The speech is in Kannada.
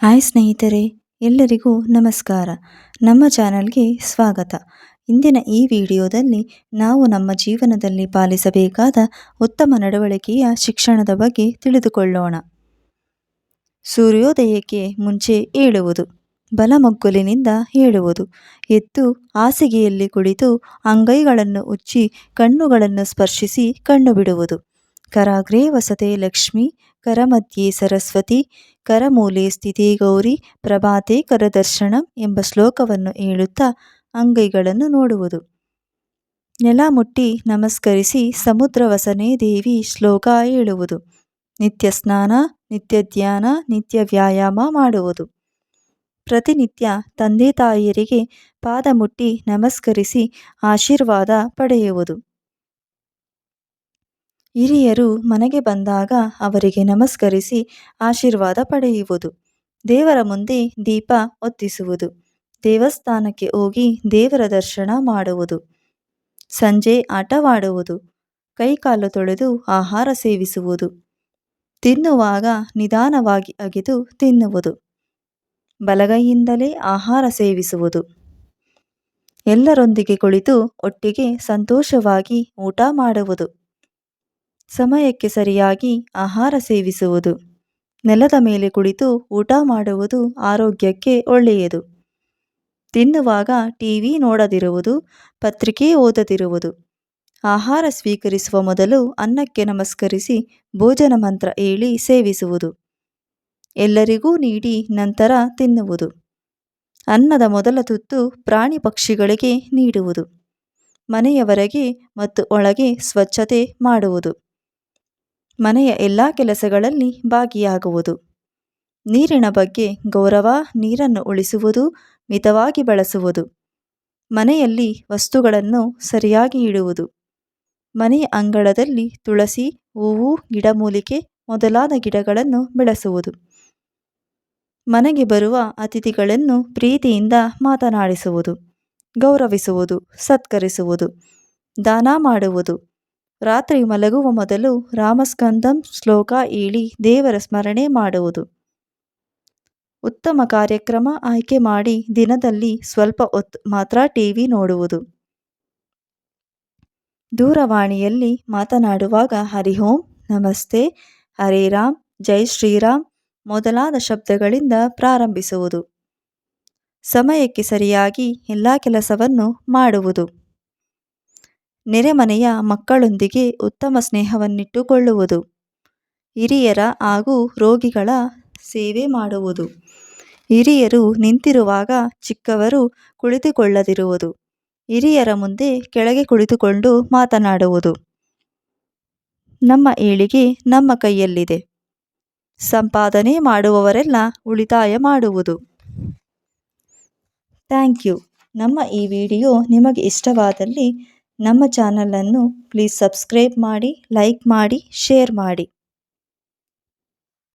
ಹಾಯ್ ಸ್ನೇಹಿತರೆ, ಎಲ್ಲರಿಗೂ ನಮಸ್ಕಾರ. ನಮ್ಮ ಚಾನಲ್ಗೆ ಸ್ವಾಗತ. ಇಂದಿನ ಈ ವಿಡಿಯೋದಲ್ಲಿ ನಾವು ನಮ್ಮ ಜೀವನದಲ್ಲಿ ಪಾಲಿಸಬೇಕಾದ ಉತ್ತಮ ನಡವಳಿಕೆಯ ಶಿಕ್ಷಣದ ಬಗ್ಗೆ ತಿಳಿದುಕೊಳ್ಳೋಣ. ಸೂರ್ಯೋದಯಕ್ಕೆ ಮುಂಚೆ ಏಳುವುದು, ಬಲಮಗ್ಗುಲಿನಿಂದ ಹೇಳುವುದು ಎದ್ದು ಹಾಸಿಗೆಯಲ್ಲಿ ಕುಳಿತು ಅಂಗೈಗಳನ್ನು ಉಚ್ಚಿ ಕಣ್ಣುಗಳನ್ನು ಸ್ಪರ್ಶಿಸಿ ಕಣ್ಣು ಬಿಡುವುದು, ಕರಾಗ್ರೇ ವಸತೆ ಲಕ್ಷ್ಮಿ ಕರಮಧ್ಯೆ ಸರಸ್ವತಿ, ಕರಮೂಲೆ ಸ್ಥಿತಿ ಗೌರಿ, ಪ್ರಭಾತೆ ಕರದರ್ಶನಂ ಎಂಬ ಶ್ಲೋಕವನ್ನು ಹೇಳುತ್ತಾ ಅಂಗೈಗಳನ್ನು ನೋಡುವುದು. ನೆಲ ಮುಟ್ಟಿ ನಮಸ್ಕರಿಸಿ ಸಮುದ್ರ ವಸನೆ ದೇವಿ ಶ್ಲೋಕ ಹೇಳುವುದು ನಿತ್ಯ ಸ್ನಾನ ನಿತ್ಯ ಧ್ಯಾನ ನಿತ್ಯ ವ್ಯಾಯಾಮ ಮಾಡುವುದು. ಪ್ರತಿನಿತ್ಯ ತಂದೆ ತಾಯಿಯರಿಗೆ ಪಾದ ಮುಟ್ಟಿ ನಮಸ್ಕರಿಸಿ ಆಶೀರ್ವಾದ ಪಡೆಯುವುದು. ಹಿರಿಯರು ಮನೆಗೆ ಬಂದಾಗ ಅವರಿಗೆ ನಮಸ್ಕರಿಸಿ ಆಶೀರ್ವಾದ ಪಡೆಯುವುದು. ದೇವರ ಮುಂದೆ ದೀಪ ಒತ್ತಿಸುವುದು ದೇವಸ್ಥಾನಕ್ಕೆ ಹೋಗಿ ದೇವರ ದರ್ಶನ ಮಾಡುವುದು. ಸಂಜೆ ಆಟವಾಡುವುದು. ಕೈಕಾಲು ತೊಳೆದು ಆಹಾರ ಸೇವಿಸುವುದು. ತಿನ್ನುವಾಗ ನಿಧಾನವಾಗಿ ಅಗೆದು ತಿನ್ನುವುದು. ಬಲಗೈಯಿಂದಲೇ ಆಹಾರ ಸೇವಿಸುವುದು. ಎಲ್ಲರೊಂದಿಗೆ ಕುಳಿತು ಒಟ್ಟಿಗೆ ಸಂತೋಷವಾಗಿ ಊಟ ಮಾಡುವುದು. ಸಮಯಕ್ಕೆ ಸರಿಯಾಗಿ ಆಹಾರ ಸೇವಿಸುವುದು. ನೆಲದ ಮೇಲೆ ಕುಳಿತು ಊಟ ಮಾಡುವುದು ಆರೋಗ್ಯಕ್ಕೆ ಒಳ್ಳೆಯದು. ತಿನ್ನುವಾಗ ಟಿವಿ ನೋಡದಿರುವುದು, ಪತ್ರಿಕೆ ಓದದಿರುವುದು. ಆಹಾರ ಸ್ವೀಕರಿಸುವ ಮೊದಲು ಅನ್ನಕ್ಕೆ ನಮಸ್ಕರಿಸಿ ಭೋಜನ ಮಂತ್ರ ಹೇಳಿ ಸೇವಿಸುವುದು. ಎಲ್ಲರಿಗೂ ನೀಡಿ ನಂತರ ತಿನ್ನುವುದು. ಅನ್ನದ ಮೊದಲ ತುತ್ತು ಪ್ರಾಣಿ ಪಕ್ಷಿಗಳಿಗೆ ನೀಡುವುದು. ಮನೆಯವರೆಗೆ ಮತ್ತು ಒಳಗೆ ಸ್ವಚ್ಛತೆ ಮಾಡುವುದು. ಮನೆಯ ಎಲ್ಲ ಕೆಲಸಗಳಲ್ಲಿ ಭಾಗಿಯಾಗುವುದು. ನೀರಿನ ಬಗ್ಗೆ ಗೌರವ, ನೀರನ್ನು ಉಳಿಸುವುದು, ಮಿತವಾಗಿ ಬಳಸುವುದು. ಮನೆಯಲ್ಲಿ ವಸ್ತುಗಳನ್ನು ಸರಿಯಾಗಿ ಇಡುವುದು. ಮನೆಯ ಅಂಗಳದಲ್ಲಿ ತುಳಸಿ, ಹೂವು, ಗಿಡಮೂಲಿಕೆ ಮೊದಲಾದ ಗಿಡಗಳನ್ನು ಬೆಳೆಸುವುದು. ಮನೆಗೆ ಬರುವ ಅತಿಥಿಗಳನ್ನು ಪ್ರೀತಿಯಿಂದ ಮಾತನಾಡಿಸುವುದು, ಗೌರವಿಸುವುದು, ಸತ್ಕರಿಸುವುದು, ದಾನ ಮಾಡುವುದು. ರಾತ್ರಿ ಮಲಗುವ ಮೊದಲು ರಾಮಸ್ಕಂದಂ ಶ್ಲೋಕ ಹೇಳಿ ದೇವರ ಸ್ಮರಣೆ ಮಾಡುವುದು. ಉತ್ತಮ ಕಾರ್ಯಕ್ರಮ ಆಯ್ಕೆ ಮಾಡಿ ದಿನದಲ್ಲಿ ಸ್ವಲ್ಪ ಹೊತ್ತು ಮಾತ್ರ ಟಿವಿ ನೋಡುವುದು. ದೂರವಾಣಿಯಲ್ಲಿ ಮಾತನಾಡುವಾಗ ಹರಿ ಓಂ ನಮಸ್ತೆ, ಹರೇ ರಾಮ್, ಜೈ ಶ್ರೀರಾಮ್ ಮೊದಲಾದ ಶಬ್ದಗಳಿಂದ ಪ್ರಾರಂಭಿಸುವುದು. ಸಮಯಕ್ಕೆ ಸರಿಯಾಗಿ ಎಲ್ಲ ಕೆಲಸವನ್ನು ಮಾಡುವುದು. ನೆರೆಮನೆಯ ಮಕ್ಕಳೊಂದಿಗೆ ಉತ್ತಮ ಸ್ನೇಹವನ್ನಿಟ್ಟುಕೊಳ್ಳುವುದು, ಹಿರಿಯರ ಹಾಗೂ ರೋಗಿಗಳ ಸೇವೆ ಮಾಡುವುದು. ಹಿರಿಯರು ನಿಂತಿರುವಾಗ ಚಿಕ್ಕವರು ಕುಳಿತುಕೊಳ್ಳದಿರುವುದು, ಹಿರಿಯರ ಮುಂದೆ ಕೆಳಗೆ ಕುಳಿತುಕೊಂಡು ಮಾತನಾಡುವುದು. ನಮ್ಮ ಏಳಿಗೆ ನಮ್ಮ ಕೈಯಲ್ಲಿದೆ. ಸಂಪಾದನೆ ಮಾಡುವವರೆಲ್ಲ ಉಳಿತಾಯ ಮಾಡುವುದು. Thank you. ನಮ್ಮ ಈ ವಿಡಿಯೋ ನಿಮಗೆ ಇಷ್ಟವಾದಲ್ಲಿ ನಮ್ಮ ಚಾನಲನ್ನು ಪ್ಲೀಸ್ ಸಬ್ಸ್ಕ್ರೈಬ್ ಮಾಡಿ ಲೈಕ್ ಮಾಡಿ ಶೇರ್ ಮಾಡಿ.